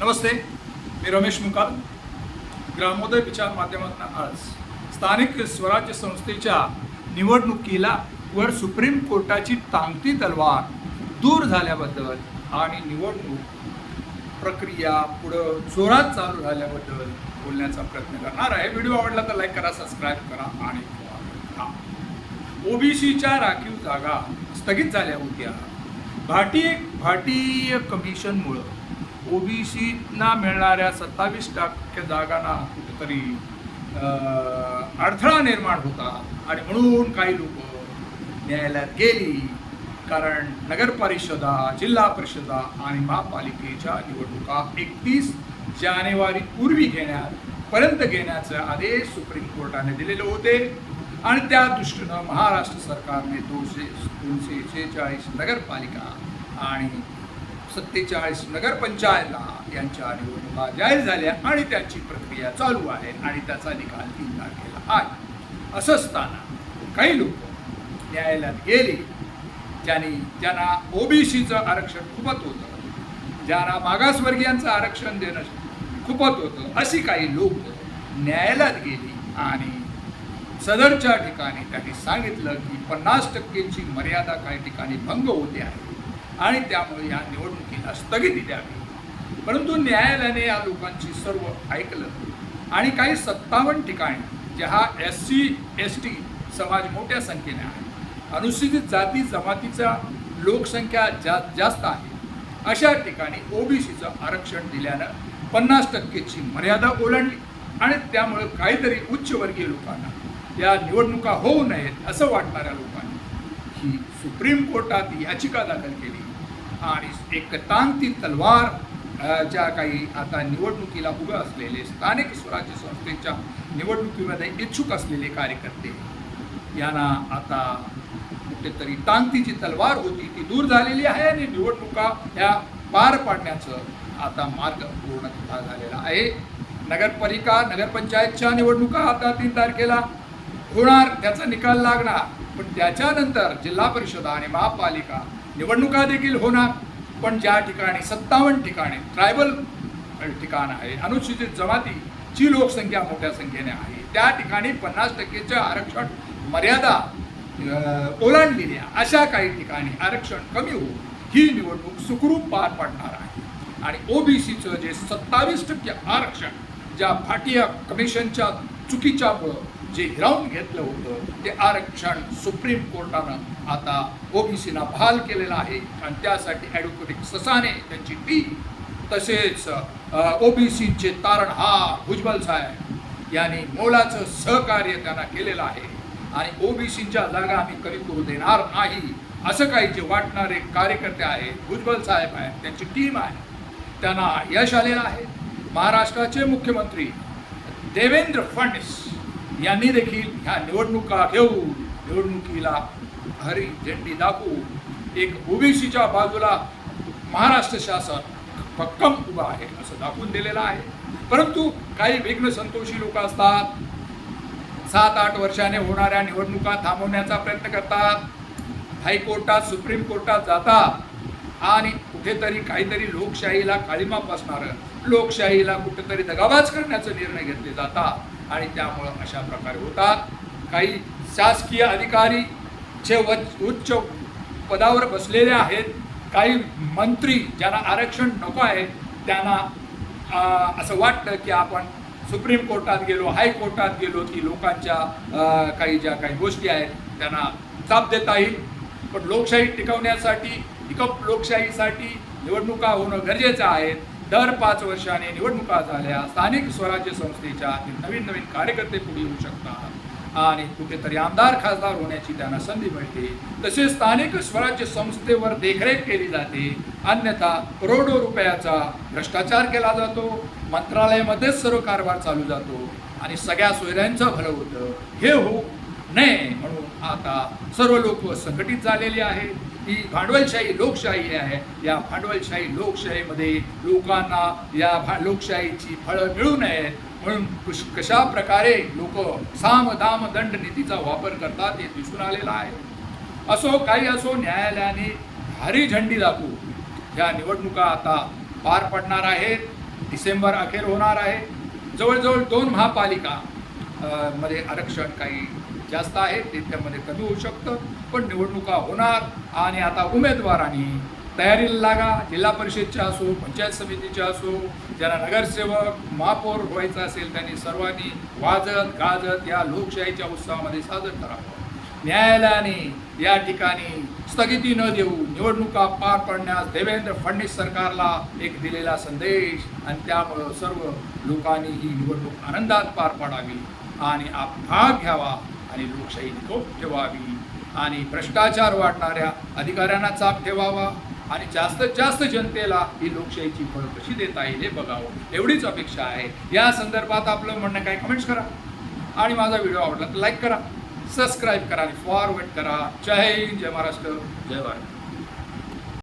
नमस्ते मी रमेश मुकाल ग्रामोदय विचार माध्यमातून आज स्थानिक स्वराज्य संस्थेच्या निवडणुकीला वर सुप्रीम कोर्टाची टांगती तलवार दूर झाल्याबद्दल आणि निवडणूक प्रक्रिया पुढं जोरात चालू झाल्याबद्दल बोलण्याचा प्रयत्न करणार आहे. व्हिडिओ आवडला तर लाईक करा सबस्क्राईब करा आणि ओबीसीच्या राखीव जागा स्थगित झाल्या होत्या. भाटी भाटीय कमिशनमुळं ओबीसीना मिळणाऱ्या सत्तावीस टक्के जागांना कुठेतरी अडथळा निर्माण होता. आणि म्हणून काही लोक न्यायालयात गेली. कारण नगर परिषदा जिल्हा परिषदा आणि महापालिकेच्या निवडणुका एकतीस जानेवारी पूर्वी घेण्यात पर्यंत घेण्याचे आदेश सुप्रीम कोर्टाने दिलेले होते. आणि त्या दृष्टीनं महाराष्ट्र सरकारने दोनशे दोनशे शेहेचाळीस नगरपालिका आणि सत्तेचाळीस नगरपंचायतला यांच्या निवडणुका जाहीर झाल्या आणि त्याची प्रक्रिया चालू आहे आणि त्याचा निकाल तीन तारखेला आहे. असं असताना काही लोक न्यायालयात गेले. ज्यांनी ज्यांना ओबीसीचं आरक्षण खुपत होतं ज्यांना मागासवर्गीयांचं आरक्षण देणं खुपत होतं अशी काही लोक न्यायालयात गेली आणि सदरच्या ठिकाणी त्यांनी सांगितलं की पन्नास टक्केची मर्यादा काही ठिकाणी भंग होते आहे. आणि त्यामुळे या निवडणुकीला स्थगिती द्यावी. परंतु न्यायालयाने या लोकांची सर्व ऐकलं. आणि काही सत्तावन्न ठिकाणी ज्या एस सी एस टी समाज मोठ्या संख्येने आहे अनुसूचित जाती जमातीचा लोकसंख्या जा जास्त आहे अशा ठिकाणी ओबीसीचं आरक्षण दिल्यानं पन्नास टक्केची मर्यादा ओलांडली. आणि त्यामुळे काहीतरी उच्चवर्गीय लोकांना या निवडणुका होऊ नयेत असं वाटणाऱ्या लोकांनी ही सुप्रीम कोर्टात याचिका दाखल केली. आणि एक तांगती तलवार ज्या काही आता निवडणुकीला उभे असलेले स्थानिक स्वराज्य संस्थेच्या निवडणुकीमध्ये इच्छुक असलेले कार्यकर्ते यांना आता कुठेतरी तांतीची तलवार होती ती दूर झालेली आहे आणि निवडणुका ह्या पार पाडण्याचं आता मार्ग पूर्ण झालेला आहे. नगरपालिका नगरपंचायतच्या निवडणुका आता तीन तारखेला होणार त्याचा निकाल लागणार. पण त्याच्यानंतर जिल्हा परिषद आणि महापालिका निवडणुका देखील होणार. पण ज्या ठिकाणी सत्तावन्न ठिकाणी ट्रायबल ठिकाण आहे अनुसूचित जमातीची लोकसंख्या मोठ्या संख्येने आहे त्या ठिकाणी पन्नास टक्केच्या आरक्षण मर्यादा ओलांडलेल्या अशा काही ठिकाणी आरक्षण कमी होऊन ही निवडणूक सुखरूप पार पडणार आहे. आणि ओबीसीचं जे सत्तावीस टक्के आरक्षण ज्या भाटिया कमिशनच्या चुकीच्यामुळं जे हिरावून घेतलं होतं ते आरक्षण सुप्रीम कोर्टानं आता ओबीसीना बहाल केलेलं आहे. आणि त्यासाठी ॲडव्होकेटिक ससाने त्यांची टीम तसेच ओबीसीचे तारणहार भुजबल साहेब यांनी मोलाचं सहकार्य त्यांना केलेलं आहे. आणि ओबीसीच्या जागा आम्ही कमी करू देणार नाही असं काही जे वाटणारे कार्यकर्ते आहेत भुजबल साहेब आहेत त्यांची टीम आहे. त्यांना यश आलेलं आहे. महाराष्ट्राचे मुख्यमंत्री देवेंद्र फडणवीस यांनी देखील ह्या निवडणुका घेऊन निवडणुकीला हरी झेंडी दाखवून एक ओबीसीच्या बाजूला महाराष्ट्र शासन भक्कम उभं आहे असं दाखवून दिलेलं आहे. परंतु काही विघ्न संतोषी लोक असतात. सात आठ वर्षाने होणाऱ्या निवडणुका थांबवण्याचा प्रयत्न करतात. हायकोर्टात सुप्रीम कोर्टात जातात. आणि कुठेतरी काहीतरी लोकशाहीला काळीमा पासणारं लोकशाहीला कुठेतरी दगाबाज करण्याचा निर्णय घेतले जातात. आणि त्यामुळं अशा प्रकारे होतात. काही शासकीय अधिकारी जे व- उच्च पदावर बसलेले आहेत काही मंत्री ज्यांना आरक्षण नको आहे त्यांना असं वाटतं की आपण सुप्रीम कोर्टात गेलो हायकोर्टात गेलो की लोकांच्या काही ज्या काही गोष्टी आहेत त्यांना चाप देता येईल. पण लोकशाही टिकवण्यासाठी टिकप लोकशाहीसाठी निवडणुका होणं गरजेचं आहे. दर पाच वर्षाने निवडणुका झाल्या स्थानिक स्वराज्य संस्थेच्या नवीन नवीन कार्यकर्ते पुढे येऊ शकतात. आणि कुठेतरी आमदार खासदार होण्याची त्यांना संधी मिळते. तसेच स्थानिक स्वराज्य संस्थेवर देखरेख केली जाते. अन्यथा करोडो रुपयाचा भ्रष्टाचार केला जातो. मंत्रालयामध्येच सर्व कारभार चालू जातो. आणि सगळ्या सोयऱ्यांचं भलं होतं. हे होऊ नये म्हणून आता सर्व लोक संघटित झालेली आहेत ही भांडवलशाही लोकशाही आहे. या भांडवलशाही लोकशाहीमध्ये लोकांना या भा लोकशाहीची फळं मिळू नयेत म्हणून कुश कशा प्रकारे लोक साम दाम दंड नीतीचा वापर करतात हे दिसून आलेलं आहे. असो काही असो न्यायालयाने हरी झंडी दाखवू ह्या निवडणुका आता पार पडणार आहेत. डिसेंबर अखेर होणार आहे. जवळजवळ दोन महापालिका मध्ये आरक्षण काही जास्त आहे तेथ्यामध्ये कमी होऊ शकतं. पण निवडणुका होणार आणि आता उमेदवारांनी तयारीला लागा. जिल्हा परिषदच्या असो पंचायत समितीच्या असो ज्यांना नगरसेवक महापौर व्हायचं असेल त्यांनी सर्वांनी वाजत गाजत या लोकशाहीच्या उत्सवामध्ये सादर करावं न्यायालयाने या ठिकाणी स्थगिती न देऊ निवडणुका पार पाडण्यास देवेंद्र फडणवीस सरकारला एक दिलेला संदेश आणि त्यामुळं सर्व लोकांनी ही निवडणूक आनंदात पार पाडावी आणि आप भाग घ्यावा. आणि लोकशाही निकोप ठेवावी. आणि भ्रष्टाचार वाढणाऱ्या अधिकाऱ्यांना चाप ठेवावा. आणि जास्तीत जास्त जनतेला ही लोकशाहीची फळं कशी देता येईल हे बघावं. एवढीच अपेक्षा आहे. या संदर्भात आपलं म्हणणं काय? कमेंट्स करा. आणि माझा व्हिडिओ आवडला तर लाईक करा. सबस्क्राईब करा आणि फॉरवर्ड करा. जय हिंद जय महाराष्ट्र. जय भारत.